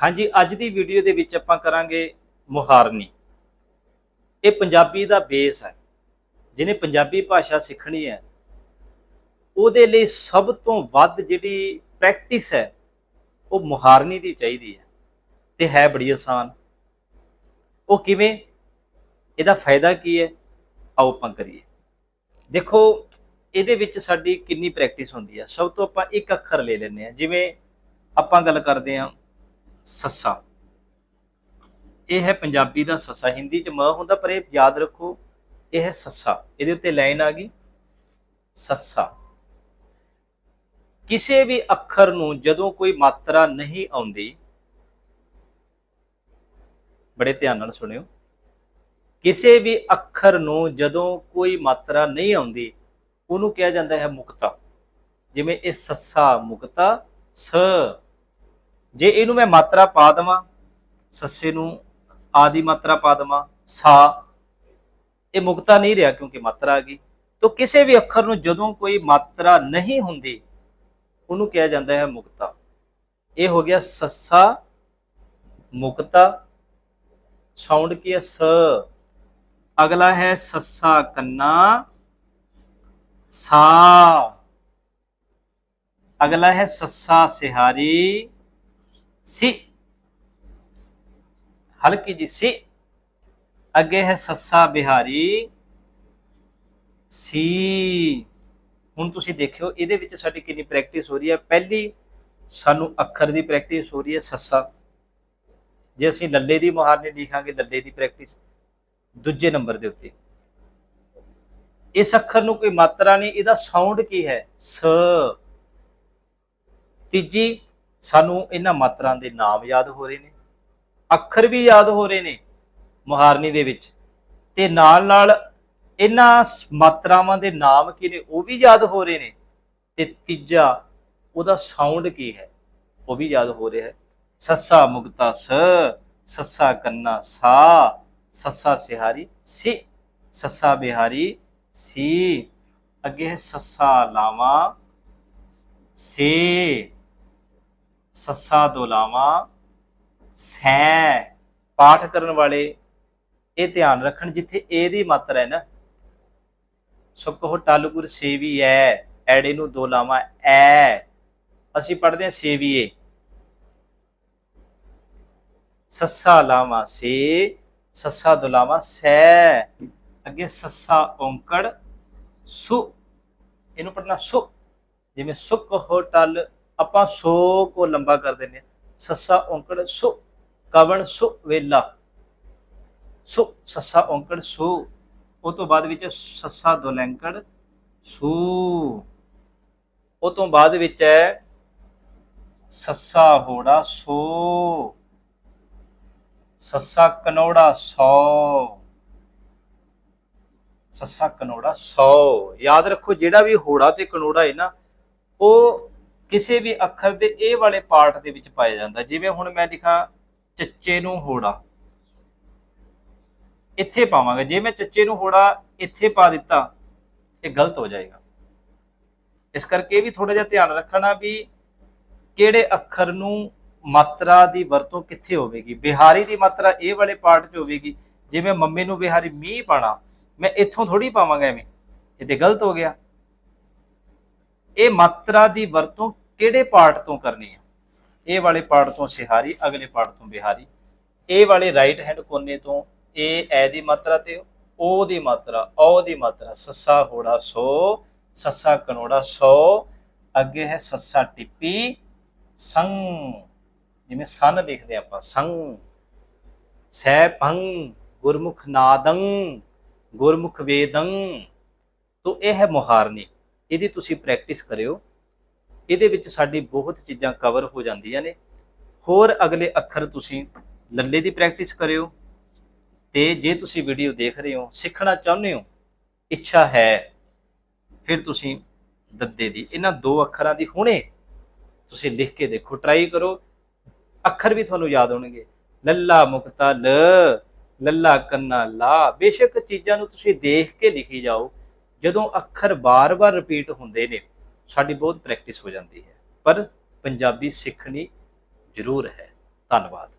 ਹਾਂਜੀ, ਅੱਜ ਦੀ ਵੀਡੀਓ ਦੇ ਵਿੱਚ ਆਪਾਂ ਕਰਾਂਗੇ ਮੁਹਾਰਨੀ। ਇਹ ਪੰਜਾਬੀ ਦਾ ਬੇਸ ਹੈ। ਜਿਹਨੇ ਪੰਜਾਬੀ ਭਾਸ਼ਾ ਸਿੱਖਣੀ ਹੈ, ਉਹਦੇ ਲਈ ਸਭ ਤੋਂ ਵੱਧ ਜਿਹੜੀ ਪ੍ਰੈਕਟਿਸ ਹੈ, ਉਹ ਮੁਹਾਰਨੀ ਦੀ ਚਾਹੀਦੀ ਹੈ। ਤੇ ਹੈ ਬੜੀ ਆਸਾਨ। ਉਹ ਕਿਵੇਂ? ਇਹਦਾ ਫਾਇਦਾ ਕੀ ਹੈ? ਆਓ ਆਪਾਂ ਕਰੀਏ। ਦੇਖੋ, ਇਹਦੇ ਵਿੱਚ ਸਾਡੀ ਕਿੰਨੀ ਪ੍ਰੈਕਟਿਸ ਹੁੰਦੀ ਹੈ। ਸਭ ਤੋਂ ਆਪਾਂ ਇੱਕ ਅੱਖਰ ਲੈ ਲੈਂਦੇ ਆ ਜਿਵੇਂ ਆਪਾਂ ਗੱਲ ਕਰਦੇ ਆ ਸੱਸਾ। ਇਹ ਹੈ ਪੰਜਾਬੀ ਦਾ ਸੱਸਾ। ਹਿੰਦੀ ਚ ਮ ਹੁੰਦਾ, ਪਰ ਇਹ ਯਾਦ ਰੱਖੋ, ਇਹ ਹੈ ਸੱਸਾ। ਇਹਦੇ ਉੱਤੇ ਲਾਈਨ ਆ ਗਈ, ਸੱਸਾ। ਕਿਸੇ ਵੀ ਅੱਖਰ ਨੂੰ ਜਦੋਂ ਕੋਈ ਮਾਤਰਾ ਨਹੀਂ ਆਉਂਦੀ, ਬੜੇ ਧਿਆਨ ਨਾਲ ਸੁਣਿਓ, ਕਿਸੇ ਵੀ ਅੱਖਰ ਨੂੰ ਜਦੋਂ ਕੋਈ ਮਾਤਰਾ ਨਹੀਂ ਆਉਂਦੀ, ਉਹਨੂੰ ਕਿਹਾ ਜਾਂਦਾ ਹੈ ਮੁਕਤਾ। ਜਿਵੇਂ ਇਹ ਸੱਸਾ ਮੁਕਤਾ, ਸ ਜੇ ਇਹਨੂੰ ਮੈਂ ਮਾਤਰਾ ਪਾ ਦਵਾਂ, ਸੱਸੇ ਨੂੰ ਆਦੀ ਮਾਤਰਾ ਪਾ ਦਵਾਂ, ਸਾ, ਇਹ ਮੁਕਤਾ ਨਹੀਂ ਰਿਹਾ ਕਿਉਂਕਿ ਮਾਤਰਾ ਆ ਗਈ। ਤਾਂ ਕਿਸੇ ਵੀ ਅੱਖਰ ਨੂੰ ਜਦੋਂ ਕੋਈ ਮਾਤਰਾ ਨਹੀਂ ਹੁੰਦੀ, ਉਹਨੂੰ ਕਿਹਾ ਜਾਂਦਾ ਹੈ ਮੁਕਤਾ। ਇਹ ਹੋ ਗਿਆ ਸੱਸਾ, ਮੁਕਤਾ, ਸਾਊਂਡ ਕੀ ਹੈ? ਸ। ਅਗਲਾ ਹੈ ਸੱਸਾ ਕੰਨਾ, ਸਾ। ਅਗਲਾ ਹੈ ਸੱਸਾ ਸਿਹਾਰੀ। ਸੀ ਹਲਕੀ ਜੀ ਸੀ ਅੱਗੇ ਹੈ ਸੱਸਾ ਬਿਹਾਰੀ ਸੀ ਹੁਣ ਤੁਸੀਂ ਦੇਖਿਓ ਇਹਦੇ ਵਿੱਚ ਸਾਡੀ ਕਿੰਨੀ ਪ੍ਰੈਕਟਿਸ ਹੋ ਰਹੀ ਹੈ ਪਹਿਲੀ ਸਾਨੂੰ ਅੱਖਰ ਦੀ ਪ੍ਰੈਕਟਿਸ ਹੋ ਰਹੀ ਹੈ ਸੱਸਾ ਜੇ ਅਸੀਂ ਲੱਲੇ ਦੀ ਮੁਹਾਰਨੀ ਲਿਖਾਂਗੇ ਲੱਲੇ ਦੀ ਪ੍ਰੈਕਟਿਸ ਦੂਜੇ ਨੰਬਰ ਦੇ ਉੱਤੇ ਇਸ ਅੱਖਰ ਨੂੰ ਕੋਈ ਮਾਤਰਾ ਨਹੀਂ ਇਹਦਾ ਸਾਊਂਡ ਕੀ ਹੈ ਸ ਤੀਜੀ ਸਾਨੂੰ ਇਹਨਾਂ ਮਾਤਰਾਵਾਂ ਦੇ ਨਾਮ ਯਾਦ ਹੋ ਰਹੇ ਨੇ, ਅੱਖਰ ਵੀ ਯਾਦ ਹੋ ਰਹੇ ਨੇ ਮੁਹਾਰਨੀ ਦੇ ਵਿੱਚ। ਤੇ ਨਾਲ ਨਾਲ ਇਹਨਾਂ ਮਾਤਰਾਵਾਂ ਦੇ ਨਾਮ ਕੀ ਨੇ ਉਹ ਵੀ ਯਾਦ ਹੋ ਰਹੇ ਨੇ। ਤੇ ਤੀਜਾ, ਉਹਦਾ ਸਾਊਂਡ ਕੀ ਹੈ, ਉਹ ਵੀ ਯਾਦ ਹੋ ਰਿਹਾ ਹੈ। ਸੱਸਾ ਮੁਗਤਾ ਸ, ਸੱਸਾ ਕੰਨਾ ਸਾ, ਸੱਸਾ ਸਿਹਾਰੀ ਸੀ, ਸੱਸਾ ਬਿਹਾਰੀ ਸੀ। ਅੱਗੇ ਹੈ ਸੱਸਾ ਲਾਵਾ ਸੇ। ਸੱਸਾ ਦੋਲਾਵਾਂ ਸੈ ਪਾਠ ਕਰਨ ਵਾਲੇ, ਇਹ ਧਿਆਨ ਰੱਖਣ ਜਿੱਥੇ ਏ ਦੀ ਮਾਤਰਾ ਹੈ ਨਾ। ਸੋ ਕਹੋ ਟਾਲੂਗੁਰ ਸੇਵੀ ਐ, ਐੜੇ ਨੂੰ ਦੋ ਲਾਵਾਂ ਐ। ਅਸੀਂ ਪੜ੍ਹਦੇ ਹਾਂ ਸੇਵੀਏ ਸੱਸਾ ਲਾਵਾਂ ਸੇ ਸੱਸਾ ਦੁਲਾਵਾਂ ਸੈ ਅੱਗੇ ਸੱਸਾ ਔਂਕੜ ਸੁ। ਇਹਨੂੰ ਪੜਨਾ ਸੁ। ਜਿਵੇਂ ਸੁਕ ਹੋ ਟਲ ਆਪਾਂ ਸੋ ਕੋ ਲੰਬਾ ਕਰ ਦਿੰਦੇ ਹਾਂ। ਸੱਸਾ ਔਂਕੜ ਸੁ, ਕਵਣ ਸੁ ਵੇਲਾ। ਸੁ, ਸੱਸਾ ਔਂਕੜ ਸੁ। ਉਹ ਤੋਂ ਬਾਅਦ ਵਿੱਚ ਸੱਸਾ ਦੁਲੈਂਕੜ ਸੂ। ਉਹ ਤੋਂ ਬਾਅਦ ਵਿੱਚ ਹੈ ਸੱਸਾ ਹੋੜਾ ਸੋ। ਸੱਸਾ ਕਨੋੜਾ ਸੌ। ਸੱਸਾ ਕਨੋੜਾ ਸੌ। ਯਾਦ ਰੱਖੋ, ਜਿਹੜਾ ਵੀ ਹੋੜਾ ਤੇ ਕਨੋੜਾ ਹੈ ਨਾ, ਉਹ ਕਿਸੇ ਵੀ ਅੱਖਰ ਦੇ ਇਹ ਵਾਲੇ ਪਾਰਟ ਦੇ ਵਿੱਚ ਪਾਇਆ ਜਾਂਦਾ। ਜਿਵੇਂ ਹੁਣ ਮੈਂ ਲਿਖਾਂ, ਚੱਚੇ ਨੂੰ ਹੋੜਾ। ਇੱਥੇ ਪਾਵਾਂਗਾ। ਜੇ ਮੈਂ ਚੱਚੇ ਨੂੰ ਹੋੜਾ ਇੱਥੇ ਪਾ ਦਿੱਤਾ, ਇਹ ਗਲਤ ਹੋ ਜਾਏਗਾ। ਇਸ ਕਰਕੇ ਇਹ ਵੀ ਥੋੜਾ ਜਿਹਾ ਧਿਆਨ ਰੱਖਣਾ ਵੀ ਕਿਹੜੇ ਅੱਖਰ ਨੂੰ ਮਾਤਰਾ ਦੀ ਵਰਤੋਂ ਕਿੱਥੇ ਹੋਵੇਗੀ। ਬਿਹਾਰੀ ਦੀ ਮਾਤਰਾ ਇਹ ਵਾਲੇ ਪਾਰਟ 'ਚ ਹੋਵੇਗੀ। ਜਿਵੇਂ ਮੰਮੀ ਨੂੰ ਬਿਹਾਰੀ ਮੀਂਹ ਪਾਣਾ, ਮੈਂ ਇੱਥੋਂ ਥੋੜੀ ਪਾਵਾਂਗਾ ਐਵੇਂ। ਇਹ ਤੇ ਗਲਤ ਹੋ ਗਿਆ। ਇਹ ਮਾਤਰਾ ਦੀ ਵਰਤੋਂ ਕਿਹੜੇ ਪਾਰਟ ਤੋਂ ਕਰਨੀ ਹੈ ਇਹ ਵਾਲੇ ਪਾਰਟ ਤੋਂ ਸਿਹਾਰੀ, ਅਗਲੇ ਪਾਰਟ ਤੋਂ ਬਿਹਾਰੀ। ਇਹ ਵਾਲੇ ਰਾਈਟ ਹੈਂਡ ਕੋਨੇ ਤੋਂ ਇਹ, ਐ ਦੀ ਮਾਤਰਾ ਤੇ ਉਹ ਦੀ ਮਾਤਰਾ ਔ ਦੀ ਮਾਤਰਾ। ਸੱਸਾ ਹੋੜਾ 100 ਸੱਸਾ ਕਨੋੜਾ 100 ਅੱਗੇ ਹੈ ਸੱਸਾ ਟਿੱਪੀ ਸੰਗ ਜਿਵੇਂ ਸਨ ਲਿਖਦੇ ਆਪਾਂ ਸੰਗ ਸੈ ਭੰਗ ਗੁਰਮੁਖ ਨਾਦੰ, ਗੁਰਮੁਖ ਵੇਦੰ। ਤੋਂ ਇਹ ਹੈ ਮੁਹਾਰਨੀ। ਇਹਦੀ ਤੁਸੀਂ ਪ੍ਰੈਕਟਿਸ ਕਰਿਓ। ਇਹਦੇ ਵਿੱਚ ਸਾਡੀ ਬਹੁਤ ਚੀਜ਼ਾਂ ਕਵਰ ਹੋ ਜਾਂਦੀਆਂ ਨੇ। ਹੋਰ ਅਗਲੇ ਅੱਖਰ ਤੁਸੀਂ ਲੱਲੇ ਦੀ ਪ੍ਰੈਕਟਿਸ ਕਰਿਓ ਤੇ ਜੇ ਤੁਸੀਂ ਵੀਡੀਓ ਦੇਖ ਰਹੇ ਹੋ, ਸਿੱਖਣਾ ਚਾਹੁੰਦੇ ਹੋ, ਇੱਛਾ ਹੈ, ਫਿਰ ਤੁਸੀਂ ਦੱਦੇ ਦੀ। ਇਹਨਾਂ ਦੋ ਅੱਖਰਾਂ ਦੀ ਹੁਣੇ ਤੁਸੀਂ ਲਿਖ ਕੇ ਦੇਖੋ ਟਰਾਈ ਕਰੋ। ਅੱਖਰ ਵੀ ਤੁਹਾਨੂੰ ਯਾਦ ਹੋਣਗੇ। ਲੱਲਾ ਮੁਕਤਾ ਲ, ਲੱਲਾ ਕੰਨਾ ਲਾ। ਬੇਸ਼ੱਕ ਚੀਜ਼ਾਂ ਨੂੰ ਤੁਸੀਂ ਦੇਖ ਕੇ ਲਿਖੀ ਜਾਓ, ਜਦੋਂ ਅੱਖਰ ਬਾਰ-ਬਾਰ ਰਿਪੀਟ ਹੁੰਦੇ ਨੇ। ਸਾਡੀ ਬਹੁਤ ਪ੍ਰੈਕਟਿਸ ਹੋ ਜਾਂਦੀ ਹੈ। ਪਰ ਪੰਜਾਬੀ ਸਿੱਖਣੀ ਜ਼ਰੂਰ ਹੈ। ਧੰਨਵਾਦ।